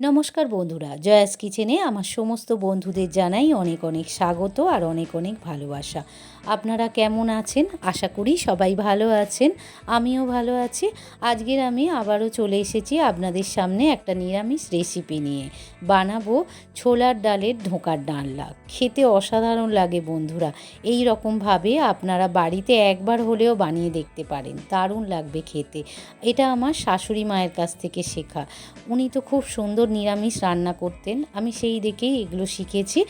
নমস্কার বন্ধুরা, জয়াস কিচেনে আমার সমস্ত বন্ধুদের জানাই অনেক অনেক স্বাগত আর অনেক অনেক ভালোবাসা। আপনারা কেমন আছেন? আশা করি সবাই ভালো আছেন, আমিও ভালো আছি। আজকের আমি আবারও চলে এসেছি আপনাদের সামনে একটা নিরামিষ রেসিপি নিয়ে। বানাবো ছোলার ডালের ঢোকার ডালনা। খেতে অসাধারণ লাগে বন্ধুরা, এই রকমভাবে আপনারা বাড়িতে একবার হলেও বানিয়ে দেখতে পারেন, দারুণ লাগবে খেতে। এটা আমার শাশুড়ি মায়ের কাছ থেকে শেখা। উনি তো খুব সুন্দর নিরামিষ রান্না করতেন। আমি সেই দেখেই এগুলো শিখেছি।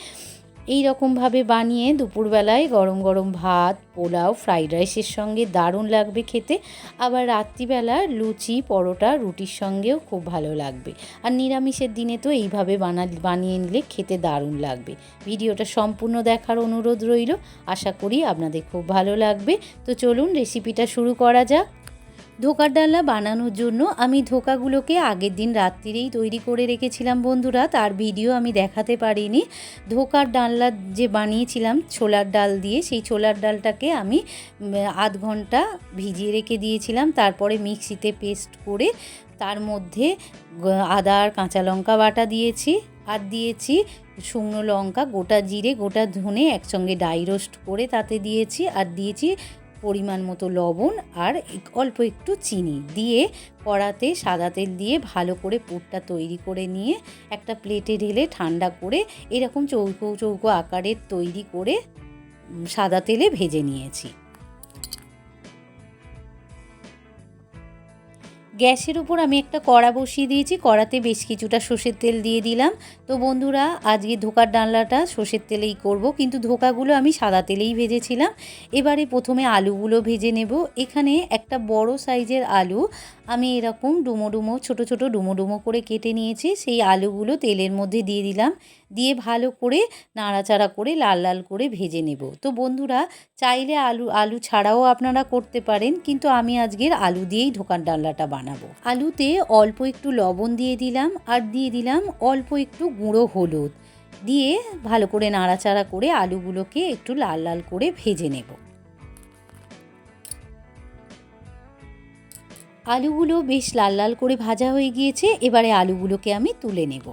এই রকমভাবে বানিয়ে দুপুরবেলায় গরম গরম ভাত, পোলাও, ফ্রাইড রাইসের সঙ্গে দারুণ লাগবে খেতে। আবার রাত্রিবেলা লুচি, পরোটা, রুটির সঙ্গেও খুব ভালো লাগবে। আর নিরামিষের দিনে তো এইভাবে বানা, বানিয়ে নিলে খেতে দারুণ লাগবে। ভিডিওটা সম্পূর্ণ দেখার অনুরোধ রইল। আশা করি আপনাদের খুব ভালো লাগবে। তো চলুন রেসিপিটা শুরু করা যাক। ধোকার ডালনা বানানোর জন্য আমি ধোকাগুলোকে আগের দিন রাত্রিরেই তৈরি করে রেখেছিলাম বন্ধুরা। তার ভিডিও আমি দেখাতে পারিনি। ধোকার ডালনা যে বানিয়েছিলাম ছোলার ডাল দিয়ে, সেই ছোলার ডালটাকে আমি আধ ঘণ্টা ভিজিয়ে রেখে দিয়েছিলাম। তারপরে মিক্সিতে পেস্ট করে তার মধ্যে আদা আর কাঁচা লঙ্কা বাটা দিয়েছি। আর দিয়েছি শুকনো লঙ্কা, গোটা জিরে, গোটা ধনে একসঙ্গে ডাই রোস্ট করে তাতে দিয়েছি। আর দিয়েছি পরিমাণ মতো লবণ আর অল্প একটু চিনি দিয়ে কড়াতে সাদা তেল দিয়ে ভালো করে পুরটা তৈরি করে নিয়ে একটা প্লেটে ঢেলে ঠান্ডা করে এরকম চৌকো চৌকো আকারের তৈরি করে সাদা তেলে ভেজে নিয়েছি। গ্যাসের উপর আমি একটা কড়া বসিয়ে দিয়েছি, কড়াতে বেশ কিছুটা সর্ষের তেল দিয়ে দিলাম। তো বন্ধুরা, আজকে ধোকার ডালনাটা সর্ষের তেলেই করব, কিন্তু ধোকাগুলো আমি সাদা তেলেই ভেজেছিলাম। এবারে প্রথমে আলুগুলো ভেজে নেব। এখানে একটা বড় সাইজের আলু আমি এরকম ডুমো ডুমো ছোটো ছোটো ডুমো ডুমো করে কেটে নিয়েছি, সেই আলুগুলো তেলের মধ্যে দিয়ে দিলাম। দিয়ে ভালো করে নাড়াচাড়া করে লাল লাল করে ভেজে নেব। তো বন্ধুরা, চাইলে আলু আলু ছাড়াও আপনারা করতে পারেন, কিন্তু আমি আজকের আলু দিয়েই ধোকার ডালনাটা বানাবো। আলুতে অল্প একটু লবণ দিয়ে দিলাম, আর দিয়ে দিলাম অল্প একটু গুঁড়ো হলুদ। দিয়ে ভালো করে নাড়াচাড়া করে আলুগুলোকে একটু লাল লাল করে ভেজে নেব। আলুগুলো বেশ লাল লাল করে ভাজা হয়ে গিয়েছে, এবারে আলুগুলোকে আমি তুলে নেব।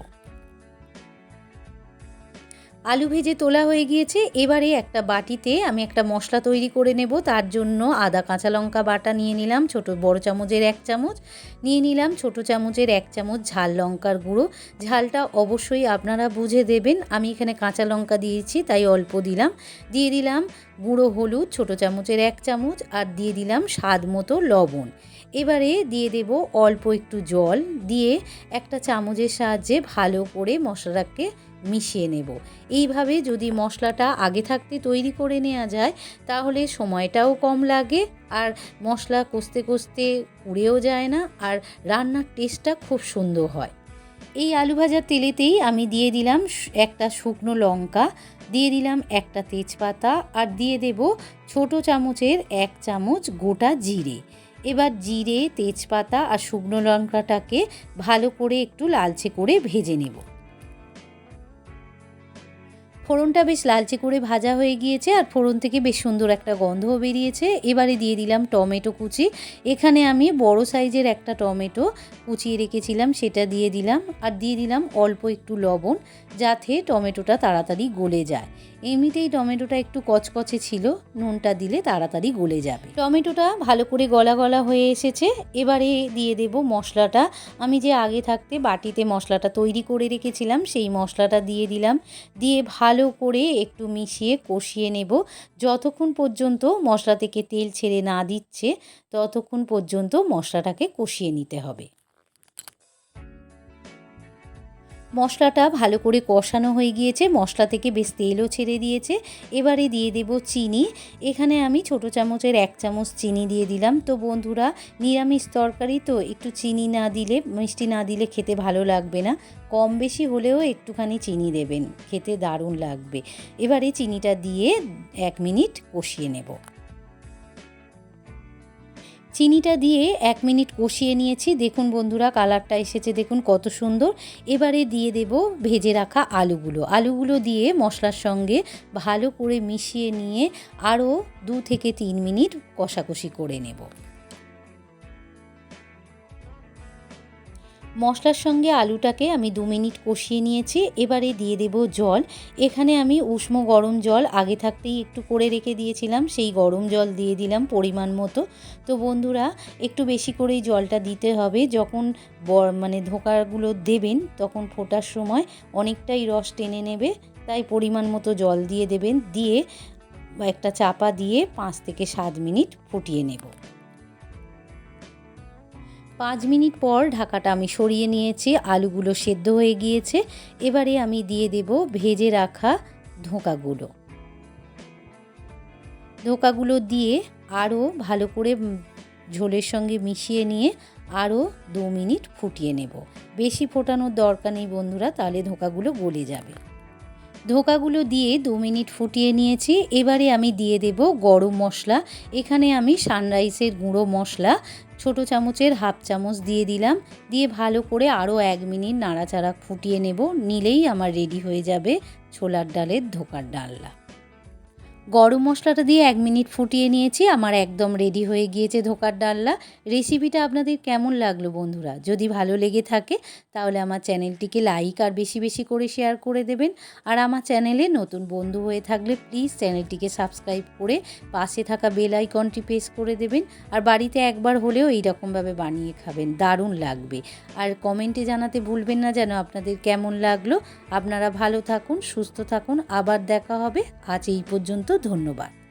আলু ভেজে তোলা হয়ে গিয়েছে। এবারে একটা বাটিতে আমি একটা মশলা তৈরি করে নেব। তার জন্য আদা, কাঁচা লঙ্কা বাটা নিয়ে নিলাম। ছোট, বড় চামচের এক চামচ নিয়ে নিলাম। ছোট চামচের এক চামচ ঝাল লঙ্কার গুঁড়ো। ঝালটা অবশ্যই আপনারা বুঝে দেবেন। আমি এখানে কাঁচা লঙ্কা দিয়েছি, তাই অল্প দিলাম। দিয়ে দিলাম গুঁড়ো হলুদ, ছোট চামচের এক চামচ, আর দিয়ে দিলাম স্বাদ মতো লবণ। এবারে দিয়ে দেব অল্প একটু জল। দিয়ে একটা চামচের সাহায্যে ভালো করে মশলাটাকে মিশিয়ে নেব। এইভাবে যদি মশলাটা আগে থাকতে তৈরি করে নেওয়া যায়, তাহলে সময়টাও কম লাগে আর মশলা কষতে কষতে পুড়েও যায় না আর রান্নার টেস্টটা খুব সুন্দর হয়। এই আলু ভাজার তেলেতেই আমি দিয়ে দিলাম একটা শুকনো লঙ্কা, দিয়ে দিলাম একটা তেজপাতা আর দিয়ে দেব ছোট চামচের এক চামচ গোটা জিরে। এবার জিরে, তেজপাতা আর শুকনো লঙ্কাটাকে ভালো করে একটু লালচে করে ভেজে নেব। ফোড়নটা বেশ লালচে করে ভাজা হয়ে গিয়েছে আর ফোড়ন থেকে বেশ সুন্দর একটা গন্ধও বেরিয়েছে। এবারে দিয়ে দিলাম টমেটো কুচি। এখানে আমি বড় সাইজের একটা টমেটো কুচিয়ে রেখেছিলাম, সেটা দিয়ে দিলাম। আর দিয়ে দিলাম অল্প একটু লবণ, যাতে টমেটোটা তাড়াতাড়ি গলে যায়। এমনিতেই টমেটোটা একটু কচকচে ছিল, নুনটা দিলে তাড়াতাড়ি গলে যাবে। টমেটোটা ভালো করে গলা গলা হয়ে এসেছে। এবারে দিয়ে দেব মশলাটা। আমি যে আগে থাকতে বাটিতে মশলাটা তৈরি করে রেখেছিলাম, সেই মশলাটা দিয়ে দিলাম। দিয়ে ভালো করে একটু মিশিয়ে কষিয়ে নেব। যতক্ষণ পর্যন্ত মশলা থেকে তেল ছেড়ে না দিচ্ছে, ততক্ষণ পর্যন্ত মশলাটাকে কষিয়ে নিতে হবে। মশলাটা ভালো করে কষানো হয়ে গিয়েছে। মশলা থেকে বেশ তেলও ছেড়ে দিয়েছে। এবারে দিয়ে দেব চিনি। এখানে আমি ছোট চামচের এক চামচ চিনি দিয়ে দিলাম। তো বন্ধুরা, নিরামিষ তরকারি তো একটু চিনি না দিলে, মিষ্টি না দিলে খেতে ভালো লাগবে না। কম বেশি হলেও একটুখানি চিনি দেবেন। খেতে দারুণ লাগবে। এবারে চিনিটা দিয়ে এক মিনিট কষিয়ে নেব। চিনিটা দিয়ে এক মিনিট কষিয়ে নিয়েছি। দেখুন বন্ধুরা, কালারটা এসেছে, দেখুন কত সুন্দর। এবারে দিয়ে দেব ভেজে রাখা আলুগুলো। আলুগুলো দিয়ে মশলার সঙ্গে ভালো করে মিশিয়ে নিয়ে আরও দু থেকে তিন মিনিট কষাকষি করে নেব। মশলার সঙ্গে আলুটাকে আমি দু মিনিট কষিয়ে নিয়েছি, এবারে দিয়ে দেব জল। এখানে আমি উষ্ণ গরম জল আগে থাকতেই একটু করে রেখে দিয়েছিলাম, সেই গরম জল দিয়ে দিলাম পরিমাণ মতো। তো বন্ধুরা, একটু বেশি করেই জলটা দিতে হবে, যখন মানে ধোকাগুলো দেবেন, তখন ফোটার সময় অনেকটাই রস টেনে নেবে, তাই পরিমাণ মতো জল দিয়ে দেবেন, দিয়ে একটা চাপা দিয়ে পাঁচ থেকে সাত মিনিট ফুটিয়ে নেব। পাঁচ মিনিট পর ঢাকাটা আমি সরিয়ে নিয়েছি, আলুগুলো সেদ্ধ হয়ে গিয়েছে। এবারে আমি দিয়ে দেব ভেজে রাখা ধোঁকাগুলো। ধোঁকাগুলো দিয়ে আরও ভালো করে ঝোলের সঙ্গে মিশিয়ে নিয়ে আরও দু মিনিট ফুটিয়ে নেব। বেশি ফোটানোর দরকার নেই বন্ধুরা, তাহলে ধোঁকাগুলো গলে যাবে। ধোকাগুলো দিয়ে দু মিনিট ফুটিয়ে নিয়েছি। এবারে আমি দিয়ে দেব গরম মশলা। এখানে আমি সানরাইসের গুঁড়ো মশলা, ছোট চামচের হাফ চামচ দিয়ে দিলাম। দিয়ে ভালো করে আরও এক মিনিট নাড়াচাড়া ফুটিয়ে নেব। নিলেই আমার রেডি হয়ে যাবে ছোলার ডালের ধোকার ডালনা। গরম মশলাটা দিয়ে এক মিনিট ফুটিয়ে নিয়েছি। আমার একদম রেডি হয়ে গিয়েছে ধোকার ডাল্লা রেসিপিটা আপনাদের কেমন লাগল বন্ধুরা? যদি ভালো লেগে থাকে, তাহলে আমার চ্যানেলটিকে লাইক আর বেশি বেশি করে শেয়ার করে দেবেন। আর আমার চ্যানেলে নতুন বন্ধু হয়ে থাকলে প্লিজ চ্যানেলটিকে সাবস্ক্রাইব করে পাশে থাকা বেল আইকনটি প্রেস করে দেবেন। আর বাড়িতে একবার হলেও এইরকমভাবে বানিয়ে খাবেন। দারুণ লাগবে। আর কমেন্টে জানাতে ভুলবেন না যেন আপনাদের কেমন লাগল। আপনারা ভালো থাকুন, সুস্থ থাকুন। আবার দেখা হবে। আজ এই পর্যন্ত ধন্যবাদ।